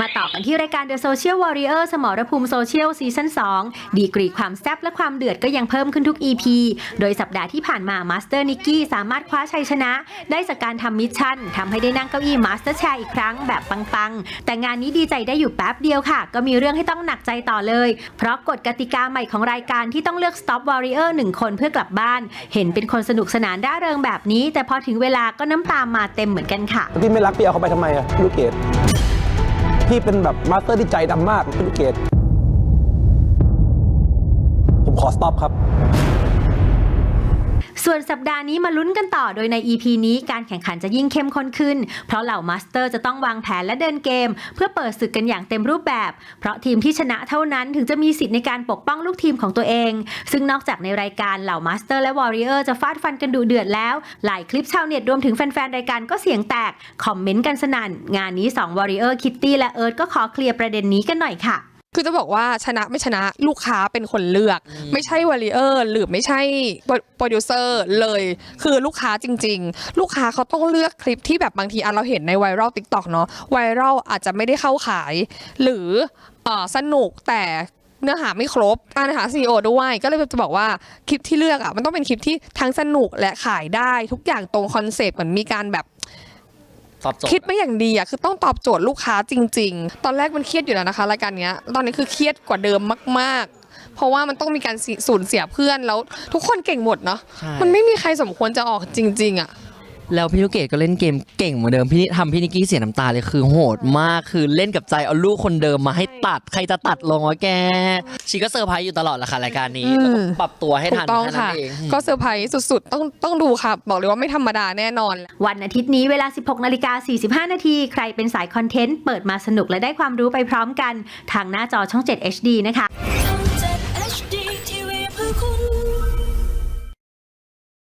มาต่อกันที่รายการ The Social Warrior สมรภูมิโซเชียลซีซั่น2 ดีกรีความแซ่บและความเดือดก็ยังเพิ่มขึ้นทุก EP โดยสัปดาห์ที่ผ่านมามาสเตอร์นิกกี้สามารถคว้าชัยชนะ ได้จากการทำมิชชั่นทำให้ได้นั่งเก้าอี้มาสเตอร์แชร์อีกครั้งแบบปังๆ แต่งานนี้ดีใจได้อยู่แป๊บเดียวค่ะ ก็มีเรื่องให้ต้องหนักใจต่อเลย เพราะกฎกติกาใหม่ของรายการที่ต้องเลือก Stop Warrior หนึ่งคนเพื่อกลับบ้าน เห็นเป็นคนสนุกสนานร่าเริงแบบนี้ แต่พอถึงเวลาก็น้ำตามาเต็มเหมือนกันค่ะพี่ไม่รักพี่เอาเขาไปทำไมอะลูกเกด พี่เป็นแบบมาสเตอร์ที่ใจดำมากพี่ลูกเกดผมขอสต็อปครับ ส่วนสัปดาห์นี้มาลุ้นกันต่อโดยใน EP นี้การแข่งขันจะยิ่งเข้มข้นขึ้น เพราะเหล่ามาสเตอร์จะต้องวางแผนและเดินเกม เพื่อเปิดศึกกันอย่างเต็มรูปแบบ เพราะทีมที่ชนะเท่านั้นถึงจะมีสิทธิ์ในการปกป้องลูกทีมของตัวเอง ซึ่งนอกจากในรายการเหล่ามาสเตอร์และวอริเออร์จะฟาดฟันกันดุเดือดแล้ว หลายคลิปชาวเน็ตรวมถึงแฟนๆรายการก็เสียงแตกคอมเมนต์กันสนั่นงานนี้2วอริเออร์คิตตี้และเอิร์ธก็ขอเคลียร์ประเด็นนี้กันหน่อยค่ะ คือจะบอกว่าชนะไม่ชนะลูกค้าเป็นคนเลือก ไม่ใช่วอลเลเยอร์หรือไม่ใช่โปรดิวเซอร์เลย คือลูกค้าจริง ๆ ลูกค้าเขาต้องเลือกคลิปที่แบบบางทีอะเราเห็นในไวรัลติ๊กต็อกเนาะไวรัลอาจจะไม่ได้เข้าขาย หรือเอ่อสนุกแต่เนื้อหาไม่ครบอ่าเนื้อหาซีโอด้วย ก็เลยจะบอกว่าคลิปที่เลือกอะมันต้องเป็นคลิปที่ทั้งสนุกและขายได้ทุกอย่างตรงคอนเซปต์เหมือนมีการแบบ ตอบโจทย์คิดไม่อย่างดีอะคือต้องตอบโจทย์ลูกค้าจริง ๆ ตอนแรกมันเครียดอยู่แล้วนะคะรายการเนี้ยตอนนี้คือเครียดกว่าเดิมมากๆ เพราะว่ามันต้องมีการสิสูญเสียเพื่อนแล้วทุกคนเก่งหมดเนาะใช่มันไม่มีใครสมควรจะออกจริง ๆอะ แล้วพี่ลูกเกดก็เล่นเกมเก่งเหมือนเดิมพี่ทำพี่นิกกี้เสียน้ำตาเลยคือโหดมากคือเล่นกับใจเอาลูกคนเดิมมาให้ตัดใครจะตัดลงวะแกชีก็เซอร์ไพรส์อยู่ตลอดแหละค่ะรายการนี้อืมแล้วก็ปรับตัวให้ถูทันกต้องแค่นั้ค่ะนเอง ก็เซอร์ไพรส์สุดๆ ต้องต้องดูค่ะ บอกเลยว่าไม่ธรรมดาแน่นอน วันอาทิตย์นี้เวลา 16นาฬิกา45 นาที ใครเป็นสายคอนเทนต์ เปิดมาสนุกและได้ความรู้ไปพร้อมกัน ทางหน้าจอช่อง 7 HD นะคะท